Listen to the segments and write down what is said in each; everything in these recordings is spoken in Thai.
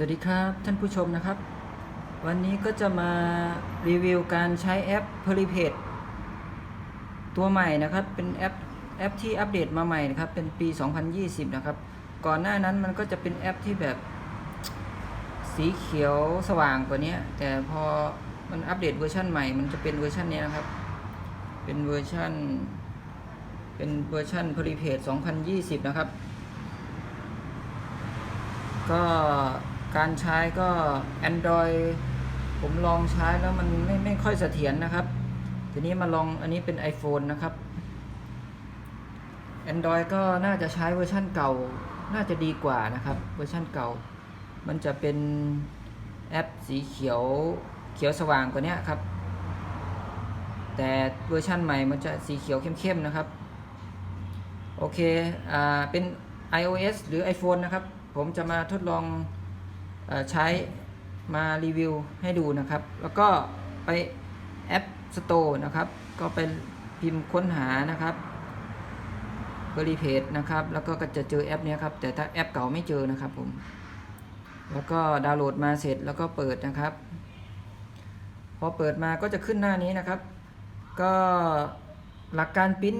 สวัสดีครับท่านผู้ชมนะครับ วันนี้ก็จะมารีวิวการใช้แอป p e r i p a d ตัวใหม่นะครับเป็นแอปแอปที่อัปเดตมาใหม่นะครับเป็นปี 2020 นะครับ ก่อนหน้านั้นมันก็จะเป็นแอปที่แบบสีเขียวสว่างกว่านี้แต่พอมันอัปเดตเวอร์ชันใหม่ มันจะเป็นเวอร์ชันนี้นะครับ เป็นเวอร์ชันเป็นเวอร์ชัน p e r i p a d 2020 นะครับ ก็ การใช้ก็ Android ผมลองใช้แล้วมันไม่ไม่ค่อยเสถียรนะครับ ทีนี้มาลองอันนี้เป็น iPhone นะครับ Android ก็น่าจะใช้เวอร์ชั่นเก่า น่าจะดีกว่านะครับ เวอร์ชั่นเก่า มันจะเป็นแอปสีเขียวเขียวสว่างกว่านี้ครับ แต่เวอร์ชั่นใหม่มันจะสีเขียวเข้มๆนะครับ โอเค อ่า เป็น iOS หรือ iPhone นะครับ ผมจะมาทดลอง ใช้มารีวิวให้ดูนะครับ แล้วก็ไปแอป Store นะครับ ก็ไปพิมพ์ค้นหานะครับ b e r y p a g e นะครับ แล้วก็จะเจอแอปนี้ครับ แต่ถ้าแอปเก่าไม่เจอนะครับผม แล้วก็ดาวน์โหลดมาเสร็จแล้วก็เปิดนะครับ พอเปิดมาก็จะขึ้นหน้านี้นะครับ ก็หลักการปริ้น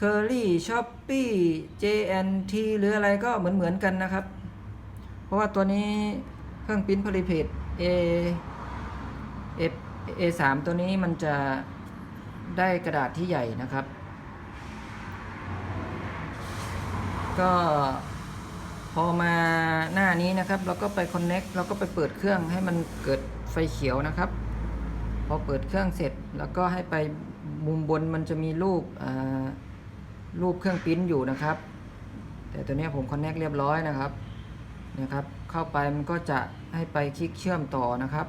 Curly Shopee JNT หรืออะไรก็เหมือนเหมือนๆกันนะครับ เพราะว่าตัวนี้เครื่องปริ้นผลิตเพจ A A A 3ตัวนี้มันจะได้กระดาษที่ใหญ่นะครับ ก็พอมาหน้านี้นะครับ เราก็ไป Connect เราก็ไปเปิดเครื่องให้มันเกิดไฟเขียวนะครับ พอเปิดเครื่องเสร็จแล้วก็ให้ไปมุมบนมันจะมีรูปรูปเครื่องปริ้นอยู่นะครับ แต่ตัวนี้ผมคอนเน c เรียบร้อยนะครับ นะครับ เข้าไปมันก็จะให้ไปคลิกเชื่อมต่อนะครับ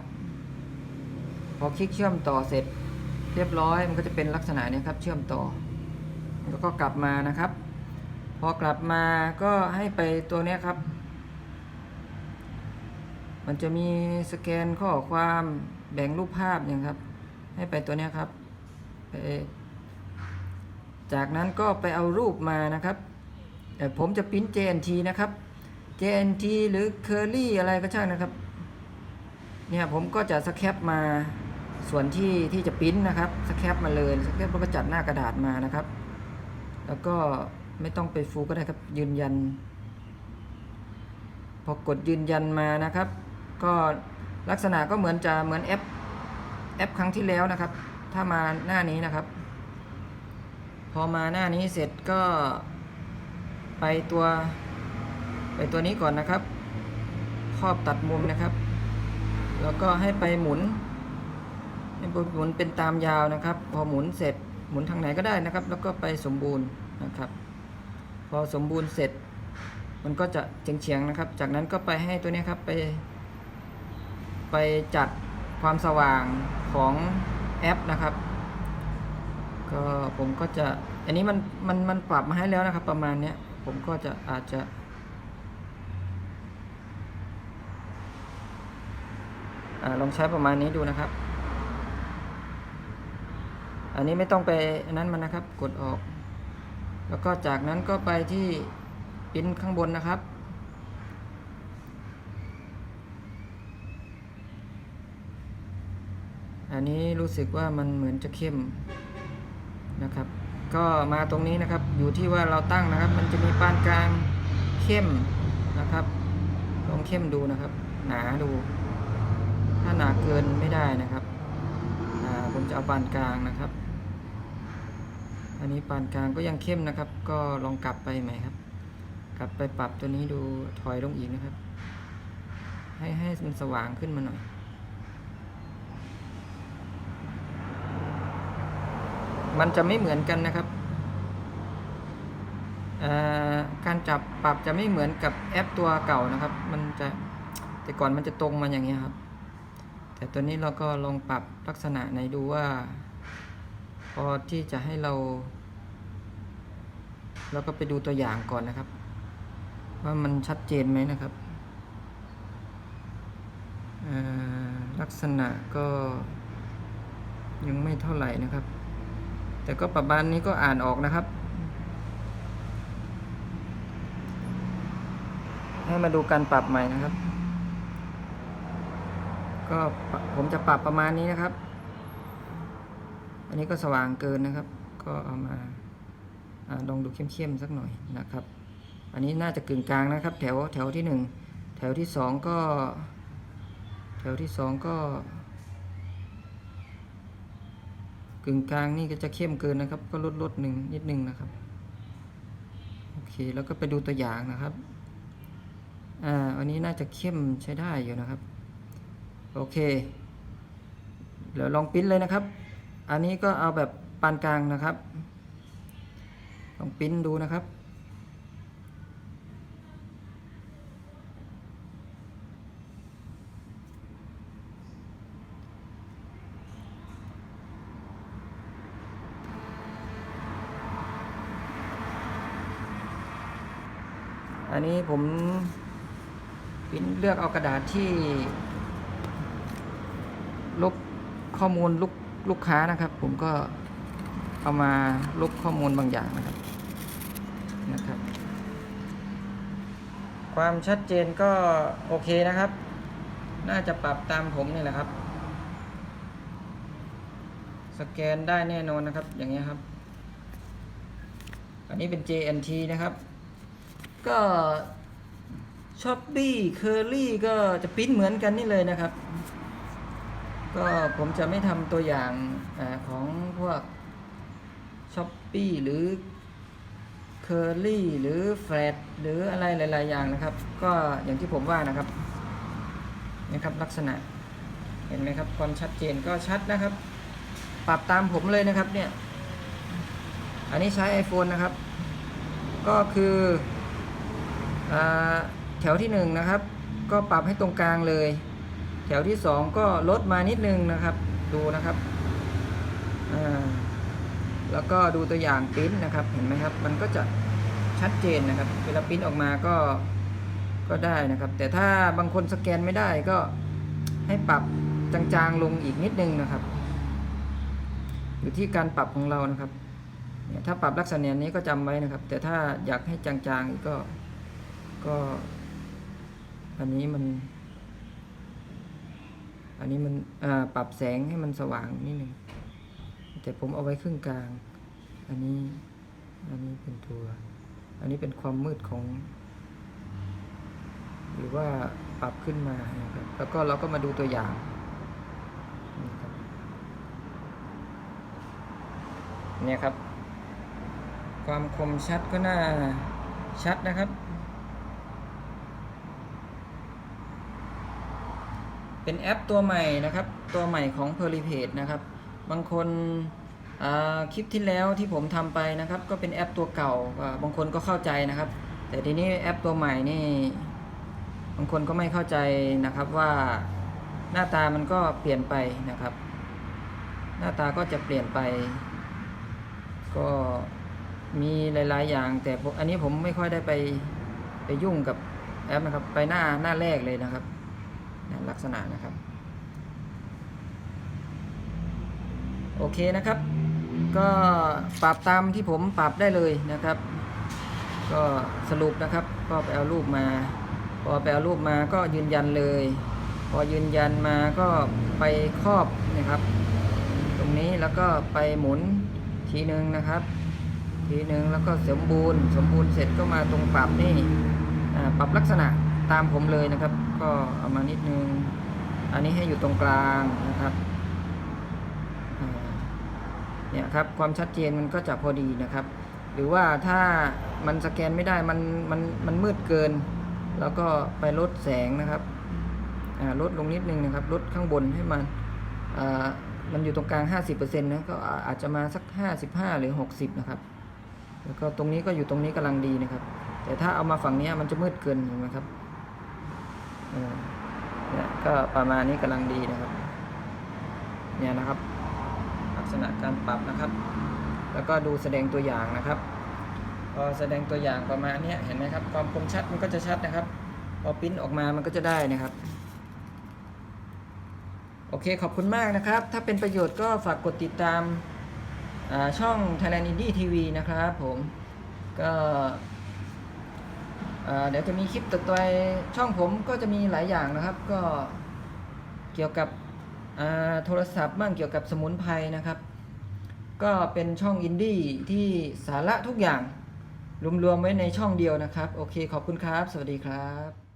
พอคลิกเชื่อมต่อเสร็จ เรียบร้อยมันก็จะเป็นลักษณะนี้ครับ เชื่อมต่อ แล้วก็กลับมานะครับ พอกลับมาก็ให้ไปตัวนี้ครับ มันจะมีสแกนข้อความแบ่งรูปภาพอย่างครับ ให้ไปตัวนี้ครับไปจากนั้นก็ไปเอารูปมานะครับแต่ผมจะปริ้น JNT นะครับ JNT หรือ Curly อะไรก็ช่างนะครับ เนี่ยผมก็จะสแคปมาส่วนที่ที่จะปริ้นนะครับสแคปมาเลยสแคปแล้วก็จัดหน้ากระดาษมานะครับ แล้วก็ไม่ต้องไปฟูก็ได้ครับยืนยัน พอกดยืนยันมานะครับ ก็ลักษณะก็เหมือนจะเหมือนแอปแอปครั้งที่แล้วนะครับ ถ้ามาหน้านี้นะครับ พอมาหน้านี้เสร็จก็ไปตัว ไปตัวนี้ก่อนนะครับ ครอบตัดมุมนะครับ แล้วก็ให้ไปหมุนให้หมุนเป็นตามยาวนะครับ พอหมุนเสร็จหมุนทางไหนก็ได้นะครับ แล้วก็ไปสมบูรณ์นะครับ พอสมบูรณ์เสร็จ มันก็จะเฉียงๆนะครับ จากนั้นก็ไปให้ตัวนี้ครับไป ไปจัดความสว่างของแอปนะครับ ก็ผมก็จะ อันนี้มันมันมันปรับมาให้แล้วนะครับ ประมาณเนี้ยผมก็จะอาจจะ อาลองใช้ประมาณนี้ดูนะครับ อันนี้ไม่ต้องไปนั้นมันนะครับ กดออก แล้วก็จากนั้นก็ไปที่ปิ้นข้างบนนะครับอันนี้รู้สึกว่ามันเหมือนจะเข้มนะครับ ก็มาตรงนี้นะครับ อยู่ที่ว่าเราตั้งนะครับ มันจะมีปานกลางเข้มนะครับ ลองเข้มดูนะครับ หนาดู ถ้าหนาเกินไม่ได้นะครับผมจะเอาปานกลางนะครับ อันนี้ปานกลางก็ยังเข้มนะครับ ก็ลองกลับไปใหม่ครับ กลับไปปรับตัวนี้ดูถอยลงอีกนะครับ ให้ให้มันสว่างขึ้นมาหน่อยมันจะไม่เหมือนกันนะครับ การจับปรับจะไม่เหมือนกับแอปตัวเก่านะครับ มันจะแต่ก่อนมันจะตรงมาอย่างเงี้ครับ แต่ตัวนี้เราก็ลองปรับลักษณะไหนดูว่า พอที่จะให้เรา เราก็ไปดูตัวอย่างก่อนนะครับ ว่ามันชัดเจนไหมนะครับลักษณะก็ยังไม่เท่าไหร่นะครับ แต่ก็ประมาณนี้ก็อ่านออกนะครับ ให้มาดูการปรับใหม่นะครับ ก็ผมจะปรับประมาณนี้นะครับ อันนี้ก็สว่างเกินนะครับ ก็เอามาอาลองดูเข้มๆสักหน่อยนะครับ อันนี้น่าจะกึ่งกลางนะครับ แถวแถวที่หนึ่งแถวที่สองก็ แถวที่สองก็กึ่งกลางนี่ก็จะเข้มเกินนะครับ ก็ลดลดหนึ่งนิดนึงนะครับโอเคแล้วก็ไปดูตัวอย่างนะครับอ่าอันนี้น่าจะเข้มใช้ได้อยู่นะครับ โอเคเดี๋ยวลองปิ้นเลยนะครับ อันนี้ก็เอาแบบปานกลางนะครับ ลองปิ้นดูนะครับ อันนี้ผมปิ้นเลือกเอากระดาษที่ ข้อมูลลูกลูกค้านะครับ ผมก็เอามาลบข้อมูลบางอย่างนะครับนะครับ ความชัดเจนก็โอเคนะครับ น่าจะปรับตามผมนี่แหละครับ สแกนได้แน่นอนนะครับ อย่างเงี้ยครับ อันนี้เป็น JNT นะครับ ก็ช้อปปี้เคอรี่ก็จะปิ้นเหมือนกันนี่เลยนะครับ ก็ผมจะไม่ทำตัวอย่างอของพวกช้อปปี้หรือเคอรี่หรือแฟลตหรืออะไรหลาย ๆ อย่างนะครับ ก็อย่างที่ผมว่านะครับนะครับลักษณะเห็นไหมครับความชัดเจนก็ชัดนะครับ ปรับตามผมเลยนะครับเนี่ย อันนี้ใช้ iPhone นะครับ ก็คืออแถวที่หนึ่งนะครับ ก็ปรับให้ตรงกลางเลย แถวที่สองก็ลดมานิดนึงนะครับ ดูนะครับแล้วก็ดูตัวอย่างปริ้นนะครับ เห็นไหมครับ มันก็จะชัดเจนนะครับ เวลาปริ้นออกมาก็ก็ได้นะครับ แต่ถ้าบางคนสแกนไม่ได้ก็ให้ปรับจางๆลงอีกนิดนึงนะครับ อยู่ที่การปรับของเรานะครับถ้าปรับลักษณะนี้ก็จำไว้นะครับ แต่ถ้าอยากให้จางๆก็ก็ อันนี้มัน อันนี้มันปรับแสงให้มันสว่างนิดหนึ่งแต่ผมเอาไว้ครึ่งกลาง อันนี้อันนี้เป็นตัว อันนี้เป็นความมืดของ หรือว่าปรับขึ้นมานะครับแล้วก็เราก็มาดูตัวอย่างนี่ครับเนี่ยครับ ความคมชัดก็น่าชัดนะครับ เป็นแอปตัวใหม่นะครับ ตัวใหม่ของ p e r l i p a g e นะครับ บางคนคลิปที่แล้วที่ผมทำไปนะครับ ก็เป็นแอปตัวเก่า บางคนก็เข้าใจนะครับ แต่ทีนี้แอปตัวใหม่นี่ บางคนก็ไม่เข้าใจนะครับว่าหน้าตามันก็เปลี่ยนไปนะครับ หน้าตาก็จะเปลี่ยนไป ก็มีหลาย ๆ อย่าง แต่อันนี้ผมไม่ค่อยได้ไปไปยุ่งกับแอปนะครับ ไปหน้าหน้าแรกเลยนะครับ ลักษณะนะครับ โอเคนะครับ ก็ปรับตามที่ผมปรับได้เลยนะครับ ก็สรุปนะครับ ก็ไปเอารูปมา พอไปเอารูปมาก็ยืนยันเลย พอยืนยันมาก็ไปครอบนะครับ ตรงนี้แล้วก็ไปหมุนทีหนึ่งนะครับ ทีหนึ่งแล้วก็สมบูรณ์ สมบูรณ์เสร็จก็มาตรงปรับนี่ปรับลักษณะตามผมเลยนะครับ ก็เอามานิดนึง อันนี้ให้อยู่ตรงกลางนะครับเนี่ยครับความชัดเจนมันก็จะพอดีนะครับ หรือว่าถ้ามันสแกนไม่ได้มันมันมันมืดเกิน แล้วก็ไปลดแสงนะครับลดลงนิดนึงนะครับลดข้างบนให้มันมันอยู่ตรงกลาง 50%นะก็อาจจะมาสัก 55 หรือ 60 นะครับ แล้วก็ตรงนี้ก็อยู่ตรงนี้กำลังดีนะครับ แต่ถ้าเอามาฝั่งนี้มันจะมืดเกินเห็นไหมครับ ก็ประมาณนี้กำลังดีนะครับ เนี่ยนะครับ ลักษณะการปรับนะครับ แล้วก็ดูแสดงตัวอย่างนะครับ พอแสดงตัวอย่างประมาณนี้เห็นไหมครับ ความคมชัดมันก็จะชัดนะครับ พอปริ้นออกมามันก็จะได้นะครับ โอเคขอบคุณมากนะครับ ถ้าเป็นประโยชน์ก็ฝากกดติดตามช่อง Thailand Indie TV นะครับผมก็ เดี๋ยวจะมีคลิปต่อไปช่องผมก็จะมีหลายอย่างนะครับ ก็เกี่ยวกับโทรศัพท์บ้างเกี่ยวกับสมุนไพรนะครับ ก็เป็นช่องอินดี้ที่สาระทุกอย่างรวมๆไว้ในช่องเดียวนะครับ โอเคขอบคุณครับ สวัสดีครับ